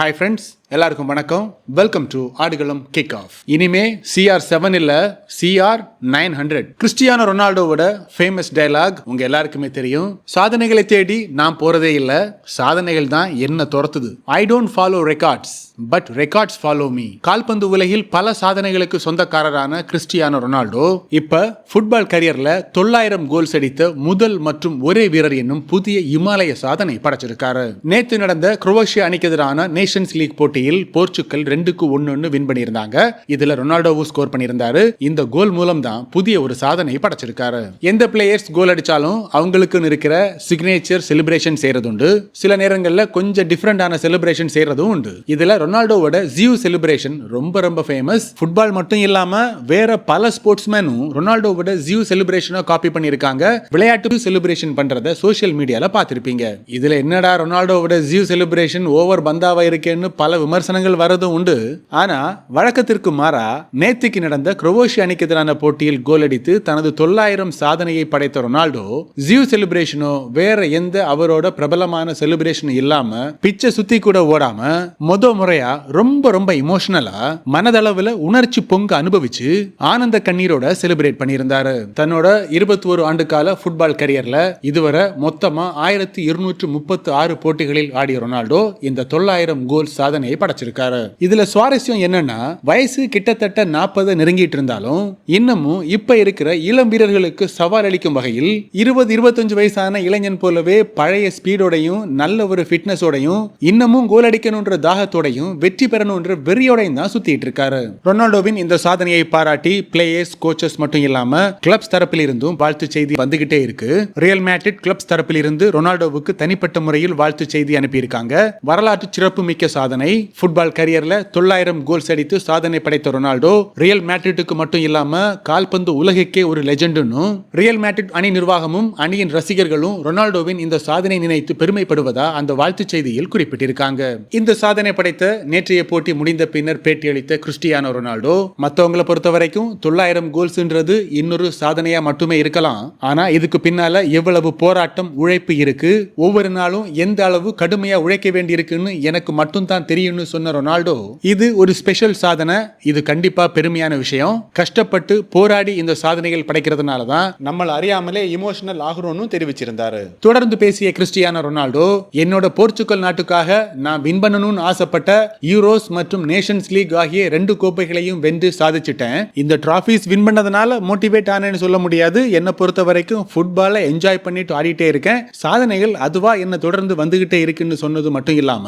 Hi friends எல்லாருக்கும் வணக்கம். Welcome to Aadukalam kick off இனிமே சிஆர் செவன் இல்ல சிஆர் நைன் ஹண்ட்ரட் கிறிஸ்டியானோ ரொனால்டோவோட ஃபேமஸ் டைலாக் உங்க எல்லாருக்குமே தெரியும். சாதனைகளை தேடி நான் போறதே இல்லை சாதனைகள் தான் என்ன துரத்துது. I don't follow records but records follow me கால்பந்து உலகில் பல சாதனைகளுக்கு சொந்தக்காரரான கிறிஸ்டியானோ ரொனால்டோ இப்ப ஃபுட்பால் கரியர்ல தொள்ளாயிரம் கோல்ஸ் அடித்த முதல் மற்றும் ஒரே வீரர் என்னும் புதிய இமாலய சாதனை படைச்சிருக்காரு. நேற்று நடந்த குரோவேஷியா அணிக்கு எதிரான நேஷன்ஸ் லீக் போட்டியில் போர்ச்சுக்கல் ரெண்டுக்கு ஒன்னு வின் பண்ணியிருந்தாங்க. இதுல ரொனால்டோவும் ஸ்கோர் பண்ணியிருந்தாரு. இந்த கோல் மூலம் தான் புதிய ஒரு சாதனை படைச்சிருக்காரு. எந்த பிளேயர்ஸ் கோல் அடிச்சாலும் அவங்களுக்குன்னு இருக்கிற சிக்னேச்சர் செலிப்ரேஷன் செய்யறது உண்டு. சில நேரங்கள்ல கொஞ்சம் டிஃப்ரெண்டான செலிப்ரேஷன் செய்யறதும் உண்டு. இதுல ரொனால்டோவோட ஜியூ செலிப்ரேஷன் ரொம்ப ரொம்ப ஃபேமஸ் ஃபுட்பால் மட்டும் இல்லாம வேற பல ஸ்போர்ட்ஸ்மேனும் ரொனால்டோவோட ஜியூ செலிப்ரேஷனை காப்பி பண்ணியிருக்காங்க. விளையாட்டு செலிப்ரேஷன் பண்றத சோசியல் மீடியால பார்த்திருப்பீங்க. இதுல என்னடா ரொனால்டோவோட ஜியூ செலிப்ரேஷன் ஓவர் பந்தாவா இருக்கேன்னு பல விமர்சனங்கள் வரதும் உண்டு. ஆனா வழக்கத்திற்கு மாறா நேத்திக்கு நடந்த குரோவேஷியா அணிக்கு எதிரான போட்டியில் கோல் அடித்து தனது தொள்ளாயிரம் சாதனையை படைத்த ரொனால்டோ ஜியூ செலிப்ரேஷனோ வேற எந்த அவரோட பிரபலமான செலிப்ரேஷன் இல்லாம பிச்சை சுத்தி கூட ஓடாம மொத முறையா ரொம்ப ரொம்ப இமோஷனலா மனதளவுல உணர்ச்சி பொங்க அனுபவிச்சு ஆனந்த கண்ணீரோட செலிப்ரேட் பண்ணியிருந்தாரு. தன்னோட இருபத்தி ஒரு ஆண்டு கால ஃபுட்பால் கரியர்ல இதுவரை மொத்தமா ஆயிரத்தி இருநூற்று முப்பத்தி ஆறு போட்டிகளில் ஆடிய ரொனால்டோ இந்த தொள்ளாயிரம் கோல் சாதனையை படைச்சிருக்காரு. இதுல சுவாரஸ்யம் என்னன்னா வயசு கிட்டத்தட்ட நாற்பது நெருங்கிட்டு இருந்தாலும் இன்னமும் இப்ப இருக்கிற இளம் வீரர்களுக்கு சவால் அளிக்கும் வகையில் இருபது இருபத்தஞ்சு வயசான இளைஞன் போலவே பழைய ஸ்பீடோடையும் நல்ல ஒரு ஃபிட்னஸோடையும் இன்னமும் கோல் அடிக்கணுன்ற தாகத்தோடையும் வெற்றி பெறணும்ன்ற வெறியோடையும் தான் சுத்திட்டு இருக்காரு. ரொனால்டோவின் இந்த சாதனையை பாராட்டி பிளேயர்ஸ் கோச்சஸ் மட்டும் இல்லாம கிளப்ஸ் தரப்பில் இருந்தும் வாழ்த்து செய்தி வந்துகிட்டே இருக்கு. ரியல் மேட்ரிட் கிளப்ஸ் தரப்பில் இருந்து ரொனால்டோவுக்கு தனிப்பட்ட முறையில் வாழ்த்து செய்தி அனுப்பியிருக்காங்க. வரலாற்று சிறப்பு மிக்க சாதனை. ஃபுட்பால் கரியர்ல தொள்ளாயிரம் கோல்ஸ் அடித்து சாதனை படைத்த ரொனால்டோ ரியல் மேட்ரிட்டுக்கு மட்டும் இல்லாம கால்பந்து உலகிற்கே ஒரு லெஜெண்டுன்னு ரியல் மேட்ரிட் அணி நிர்வாகமும் அணியின் ரசிகர்களும் ரொனால்டோவின் இந்த சாதனை நினைத்து பெருமைப்படுவதா அந்த வாழ்த்து செய்தியில் குறிப்பிட்டிருக்காங்க. இந்த சாதனை படைத்த நேற்றைய போட்டி முடிந்த பின்னர் பேட்டியளித்த கிறிஸ்டியானோ ரொனால்டோ மத்தவங்களை பொறுத்த வரைக்கும் தொள்ளாயிரம் கோல்ஸ்ன்றது இன்னொரு சாதனையா மட்டுமே இருக்கலாம். ஆனா இதுக்கு பின்னால எவ்வளவு போராட்டம் உழைப்பு இருக்கு ஒவ்வொரு நாளும் எந்த அளவு கடுமையா உழைக்க வேண்டியிருக்குன்னு எனக்கு மட்டும் தான் தெரியும்னு சொன்ன ரொனால்டோ இது ஒரு ஸ்பெஷல் சாதனை. இது கண்டிப்பா பெருமையான விஷயம். கஷ்டப்பட்டு போராடி இந்த சாதனைகள் படைக்கிறதுனால தான் நம்மள அறியாமலே இமோஷனல் ஆகுறோம்னு தெரிவிச்சிருந்தாரு. தொடர்ந்து பேசிய கிறிஸ்டியானோ ரொனால்டோ என்னோட போர்ச்சுகல் நாட்டுக்காக நான் வின் பண்ணணும்னு ஆசைப்பட்ட யூரோஸ் மற்றும் நேஷன்ஸ் லீக் ஆகிய ரெண்டு கோப்பைகளையும் வென்று சாதிச்சிட்டேன். இந்த டிராஃபிஸ் வின் பண்ணதுனால மோட்டிவேட் ஆனேன்னு சொல்ல முடியாது. என்னை பொறுத்த வரைக்கும் ஃபுட்பாலை என்ஜாய் பண்ணிட்டு ஆடிட்டே இருக்கேன். சாதனைகள் அதுவா என்ன தொடர்ந்து வந்துகிட்டே இருக்குன்னு சொன்னது மட்டும் இல்லாம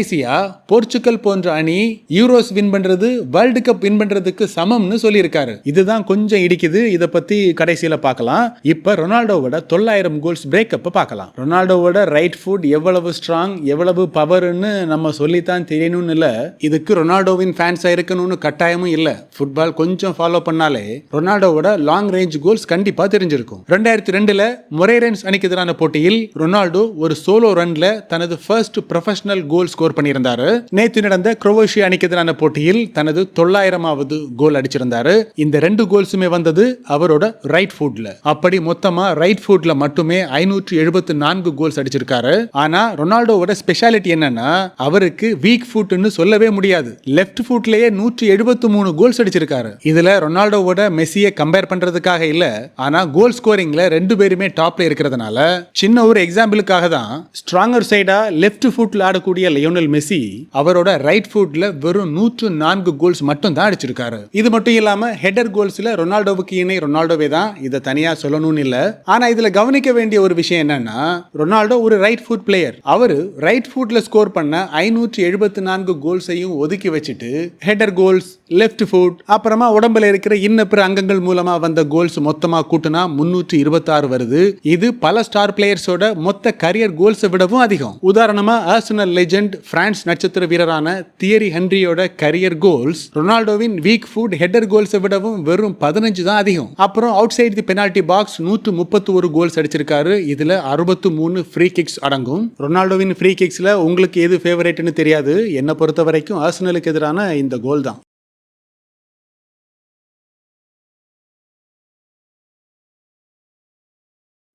கடைசியா போர்ச்சுகல் போன்ற அணி யூரோஸ் வின் பண்றது வேர்ல்டு கப் வின் பண்றதுக்கு சமம்னு சொல்லியிருக்காரு. இதுதான் கொஞ்சம் இடிக்குது. இதை பத்தி கடைசியில பார்க்கலாம். இப்ப ரொனால்டோவோட தொள்ளாயிரம் கோல்ஸ் பிரேக்கப் பார்க்கலாம். ரொனால்டோவோட ரைட் ஃபுட் எவ்வளவு ஸ்ட்ராங் எவ்வளவு பவர்னு நம்ம சொல்லித்தான் தெரியணும்னு இல்ல. இதுக்கு ரொனால்டோவின் ஃபேன்ஸா இருக்கணும்னு கட்டாயமும் இல்ல. ஃபுட்பால் கொஞ்சம் ஃபாலோ பண்ணாலே ரொனால்டோவோட லாங் ரேஞ்ச் கோல்ஸ் கண்டிப்பா தெரிஞ்சிருக்கும். ரெண்டாயிரத்தி ரெண்டுல மொரேரன்ஸ் அணிக்கு எதிரான போட்டியில் ரொனால்டோ ஒரு சோலோ ரன்ல தனது first professional goal score score பண்ணியிருந்தாரு. நேற்று நடந்த குரோவேஷியா அணிக்கு எதிரான போட்டியில் தனது தொள்ளாயிரமாவது கோல் அடிச்சிருந்தாரு. இந்த ரெண்டு கோல்ஸுமே வந்தது அவரோட ரைட் ஃபுட்ல அப்படி மொத்தமா ரைட் ஃபுட்ல மட்டுமே ஐநூற்றி எழுபத்தி நான்கு கோல்ஸ் அடிச்சிருக்காரு. ஆனா ரொனால்டோவோட ஸ்பெஷாலிட்டி என்னன்னா அவருக்கு வீக் ஃபுட்னு சொல்லவே முடியாது. லெஃப்ட் ஃபுட்லயே நூற்றி எழுபத்தி மூணு கோல்ஸ் அடிச்சிருக்காரு. இதுல ரொனால்டோவோட மெஸ்ஸியை கம்பேர் பண்றதுக்காக இல்ல. ஆனா கோல் ஸ்கோரிங்ல ரெண்டு பேருமே டாப்ல இருக்கிறதுனால சின்ன ஒரு எக்ஸாம்பிளுக்காக தான் ஸ்ட்ராங்கர் சைடா லெஃப்ட் ஃபுட்ல ஆடக்கூடிய லியோனல் மெஸ்ஸி அவரோட ரைட் ஃபுட்ல வெறும் நூற்று நான்கு கோல்ஸ் மட்டும் தான் அடிச்சிருக்காரு. இது மட்டும் இல்லாம ஹெடர் கோல்ஸ்ல ரொனால்டோவுக்கு இணை ரொனால்டோவே தான். இதை தனியா சொல்லணும்னு இல்ல. ஆனா இதுல கவனிக்க வேண்டிய ஒரு விஷயம் என்னன்னா ரொனால்டோ ஒரு ரைட் ஃபுட் பிளேயர் அவரு ரைட் ஃபுட்ல ஸ்கோர் பண்ண ஐநூற்றி எழுபத்தி நான்கு கோல்ஸையும் ஒதுக்கி வச்சுட்டு ஹெடர் கோல்ஸ் லெஃப்ட் ஃபுட் அப்புறமா உடம்புல இருக்கிற இன்ன பிற அங்கங்கள் மூலமா வந்த கோல்ஸ் மொத்தமா கூட்டினா முன்னூற்றி இருபத்தாறு வருது. இது பல ஸ்டார் பிளேயர்ஸோட மொத்த கரியர் கோல்ஸை விடவும் அதிகம். உதாரணமா ஆர்சனல் லெஜெண்ட் பிரான்ஸ் நட்சத்திர வீரரான தியரி ஹென்ரியோட கரியர் கோல்ஸ் ரொனால்டோவின் வீக் ஃபுட் ஹெடர் கோல்ஸை விடவும் வெறும் பதினஞ்சு தான் அதிகம். அப்புறம் outside the penalty box நூற்று முப்பத்தி ஒரு கோல்ஸ் அடிச்சிருக்காரு. இதுல அறுபத்து மூணு ஃப்ரீ கிக்ஸ் அடங்கும். ரொனால்டோவின் ஃப்ரீ கிக்ஸ்ல உங்களுக்கு எது ஃபேவரேட்னு தெரியாது. என்னை பொறுத்த வரைக்கும் ஆர்சனலுக்கு எதிரான இந்த கோல் தான்.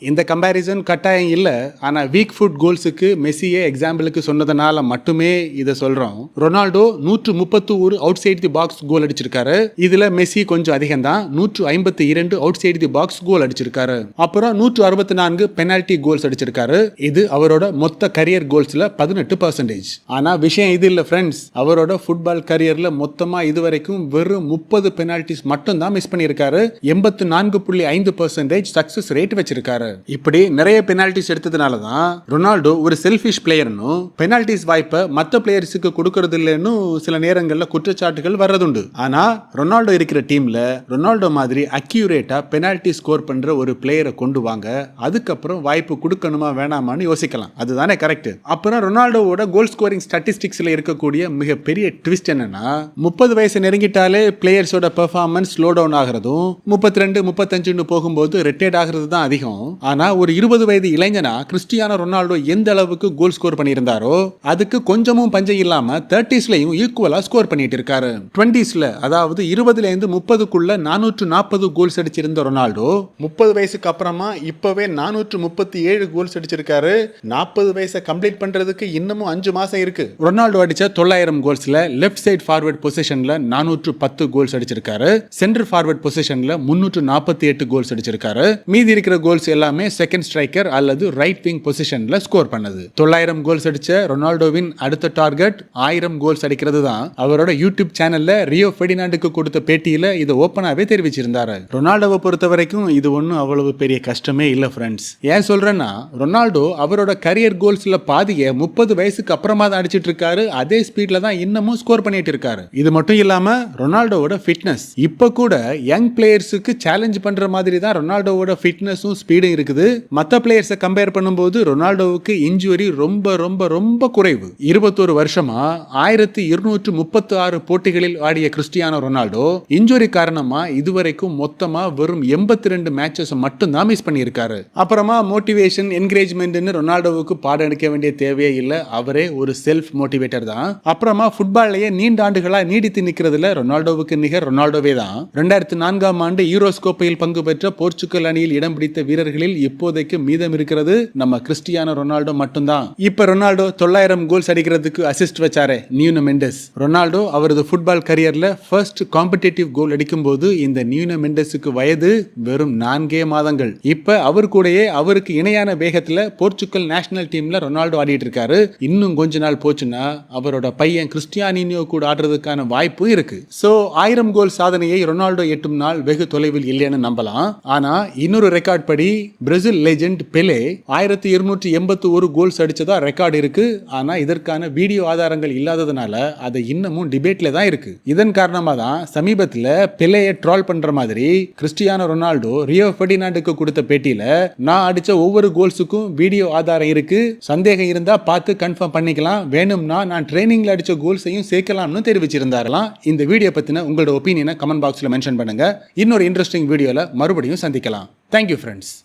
இந்த கம்பேரிசன் கட்டாயம் இல்லை. ஆனால் வீக் ஃபுட் கோல்ஸுக்கு மெஸ்ஸியே எக்ஸாம்பிளுக்கு சொன்னதுனால மட்டுமே இதை சொல்கிறோம் ரொனால்டோ நூற்று முப்பத்து ஒரு outside the box goal அடிச்சிருக்காரு. இதில் மெஸ்ஸி கொஞ்சம் அதிகம் தான் நூற்று ஐம்பத்தி இரண்டு outside the box goal அடிச்சிருக்காரு. அப்புறம் நூற்று அறுபத்தி நான்கு பெனால்டி கோல்ஸ் அடிச்சிருக்காரு. இது அவரோட மொத்த கரியர் கோல்ஸில் பதினெட்டு பர்சன்டேஜ் ஆனால் விஷயம் இது இல்லை ஃப்ரெண்ட்ஸ் அவரோட ஃபுட்பால் கரியரில் மொத்தமாக இது இதுவரைக்கும் வெறும் முப்பது பெனால்டிஸ் மட்டும் தான் மிஸ் பண்ணியிருக்காரு. எண்பத்து நான்கு புள்ளி ஐந்து பர்சன்டேஜ் சக்ஸஸ் ரேட் வச்சிருக்காரு. இப்படி நிறைய பெனால்டிஸ் எடுத்ததுனால தான் ரொனால்டோ ஒரு செல்ஃபிஷ் பிளேயர்னு பெனால்டிஸ் வாய்ப்பை மற்ற பிளேயர்ஸுக்கு கொடுக்கறது இல்லைன்னு சில நேரங்களில் குற்றச்சாட்டுகள் வர்றதுண்டு. ஆனா ரொனால்டோ இருக்கிற டீம்ல ரொனால்டோ மாதிரி அக்யூரேட்டா பெனால்டி ஸ்கோர் பண்ற ஒரு பிளேயரை கொண்டு வாங்க அதுக்கப்புறம் வாய்ப்பு கொடுக்கணுமா வேணாமான்னு யோசிக்கலாம். அதுதானே கரெக்ட் அப்புறம் ரொனால்டோவோட கோல் ஸ்கோரிங் ஸ்டாட்டிஸ்டிக்ஸ்ல இருக்கக்கூடிய மிகப்பெரிய ட்விஸ்ட் என்னன்னா முப்பது வயசு நெருங்கிட்டாலே பிளேயர்ஸோட பெர்ஃபார்மன்ஸ் ஸ்லோ டவுன் ஆகிறதும் முப்பத்தி ரெண்டு முப்பத்தஞ்சுன்னு போகும்போது ரிட்டையர்ட் ஆகிறது தான் அதிகம். ஆனா ஒரு இருபது வயது இளைஞனா கிறிஸ்டியானோ ரொனால்டோ எந்த அளவுக்கு கோல் ஸ்கோர் பண்ணியிருந்தாரோ அதுக்கு கொஞ்சமும் பஞ்சம் இல்லாம தேர்ட்டிஸ்லயும் ஈக்குவலா ஸ்கோர் பண்ணிட்டு இருக்காரு. டுவெண்டிஸ்ல அதாவது இருபதுல இருந்து முப்பதுக்குள்ள நானூற்று நாற்பது கோல்ஸ் அடிச்சிருந்த ரொனால்டோ முப்பது வயசுக்கு அப்புறமா இப்பவே நானூற்று முப்பத்தி ஏழு கோல்ஸ் அடிச்சிருக்காரு. நாற்பது வயசை கம்ப்ளீட் பண்றதுக்கு இன்னமும் அஞ்சு மாசம் இருக்கு. ரொனால்டோ அடிச்ச தொள்ளாயிரம் கோல்ஸ்ல லெஃப்ட் சைட் ஃபார்வர்ட் பொசிஷன்ல நானூற்று பத்து கோல்ஸ் அடிச்சிருக்காரு. சென்டர் ஃபார்வர்ட் பொசிஷன்ல முன்னூற்று நாற்பத்தி எட்டு கோல்ஸ் அடிச்சிருக்காரு. மீதி இருக்கிற கோல்ஸ் எல்லாம் எல்லாமே செகண்ட் ஸ்ட்ரைக்கர் அல்லது ரைட் விங் பொசிஷன்ல ஸ்கோர் பண்ணது. தொள்ளாயிரம் கோல்ஸ் அடிச்ச ரொனால்டோவின் அடுத்த டார்கெட் ஆயிரம் கோல்ஸ் அடிக்கிறது தான். அவரோட யூடியூப் சேனல்ல ரியோ ஃபெடினாண்டுக்கு கொடுத்த பேட்டியில இதை ஓப்பனாவே தெரிவிச்சிருந்தாரு. ரொனால்டோவை பொறுத்த வரைக்கும் இது ஒன்றும் அவ்வளவு பெரிய கஷ்டமே இல்லை ஃப்ரெண்ட்ஸ் ஏன் சொல்றேன்னா ரொனால்டோ அவரோட கரியர் கோல்ஸ்ல பாதிய முப்பது வயசுக்கு அப்புறமா தான் அடிச்சிட்டு இருக்காரு. அதே ஸ்பீட்ல தான் இன்னமும் ஸ்கோர் பண்ணிட்டு இருக்காரு. இது மட்டும் இல்லாம ரொனால்டோவோட ஃபிட்னஸ் இப்போ கூட யங் பிளேயர்ஸுக்கு சேலஞ்ச் பண்ற மாதிரி தான் ரொனால்டோவோட ஃபிட்னஸும் ஸ்பீடும் இருக்குது. மற்ற பிளேயர்ஸை கம்பேர் பண்ணும்போது ரொனால்டோவுக்கு இன்ஜுரி ரொம்ப ரொம்ப ரொம்ப குறைவு. இருபத்தோரு வருஷமா ஆயிரத்தி இருநூற்று முப்பத்தி ஆறு போட்டிகளில் ஆடிய கிறிஸ்டியானோ ரொனால்டோ இன்ஜுரி காரணமா இதுவரைக்கும் மொத்தமா வெறும் எண்பத்தி ரெண்டு மேட்சஸ் மட்டும் தான் மிஸ் பண்ணியிருக்காரு. அப்புறமா மோட்டிவேஷன் என்கரேஜ்மெண்ட்னு ரொனால்டோவுக்கு பாடம் எடுக்க வேண்டிய தேவையே இல்லை. அவரே ஒரு செல்ஃப் மோட்டிவேட்டர் தான். அப்புறமா ஃபுட்பால்லையே நீண்ட ஆண்டுகளா நீடித்து நிற்கிறதுல ரொனால்டோவுக்கு நிகர் ரொனால்டோவே தான். ரெண்டாயிரத்தி நான்காம் ஆண்டு யூரோஸ் கோப்பையில் பங்கு பெற்ற போர்ச்சுகல் அணியில் இடம் பிடித்த வீரர்களில் இப்போதைக்கு மீதம் இருக்கிறது நம்ம கிறிஸ்டியானோ ரொனால்டோ மட்டும்தான். இப்ப ரொனால்டோ தொள்ளாயிரம் கோல்ஸ் அடிக்கிறதுக்கு அசிஸ்ட் வச்சாரே நியூனோ மெண்டஸ். ரொனால்டோ அவரது ஃபுட்பால் கரியர்ல ஃபர்ஸ்ட் காம்படிட்டிவ் கோல் அடிக்கும்போது இந்த நியூனோ மெண்டஸுக்கு வயது வெறும் நான்கே மாதங்கள். இப்ப அவர் கூடயே அவருக்கு இணையான வேகத்துல போர்ச்சுக்கல் நேஷனல் டீம்ல ரொனால்டோ ஆடிட்டு இருக்காரு. இன்னும் கொஞ்ச நாள் போச்சுன்னா அவரோட பையன் கிறிஸ்டியானினியோ கூட ஆடுறதுக்கான வாய்ப்பு இருக்கு. சோ ஆயிரம் கோல் சாதனையை ரொனால்டோ எட்டும் நாள் வெகு தொலைவில் இல்லைன்னு நம்பலாம். ஆனா இன்னொரு ரெக்கார்ட் படி பிரேசில் லெஜெண்ட் பெலே ஆயிரத்தி இருநூற்றி எண்பத்தி ஒரு கோல்ஸ் அடிச்சதா ரெக்கார்டு இருக்கு. ஆனா இதற்கான வீடியோ ஆதாரங்கள் இல்லாததுனால அது இன்னமும் டிபேட்ல தான் இருக்கு. இதன் காரணமா தான் சமீபத்தில் பெலேயை ட்ரால் பண்ற மாதிரி கிறிஸ்டியானோ ரொனால்டோ ரியோ ஃபெர்டினாண்டுக்கு கொடுத்த பேட்டியில நான் அடிச்ச ஒவ்வொரு கோல்ஸுக்கும் வீடியோ ஆதாரம் இருக்கு. சந்தேகம் இருந்தா பார்த்து கன்ஃபார்ம் பண்ணிக்கலாம். வேணும்னா நான் ட்ரைனிங்ல அடிச்ச கோல்ஸையும் சேர்க்கலாம்னு தெரிவிச்சிருந்தாரலாம் இந்த வீடியோ பத்தின உங்களோட ஒப்பீனியனை கமெண்ட் பாக்ஸ்ல மென்ஷன் பண்ணுங்க. இன்னொரு இன்ட்ரெஸ்டிங் வீடியோல மறுபடியும் சந்திக்கலாம். Thank you friends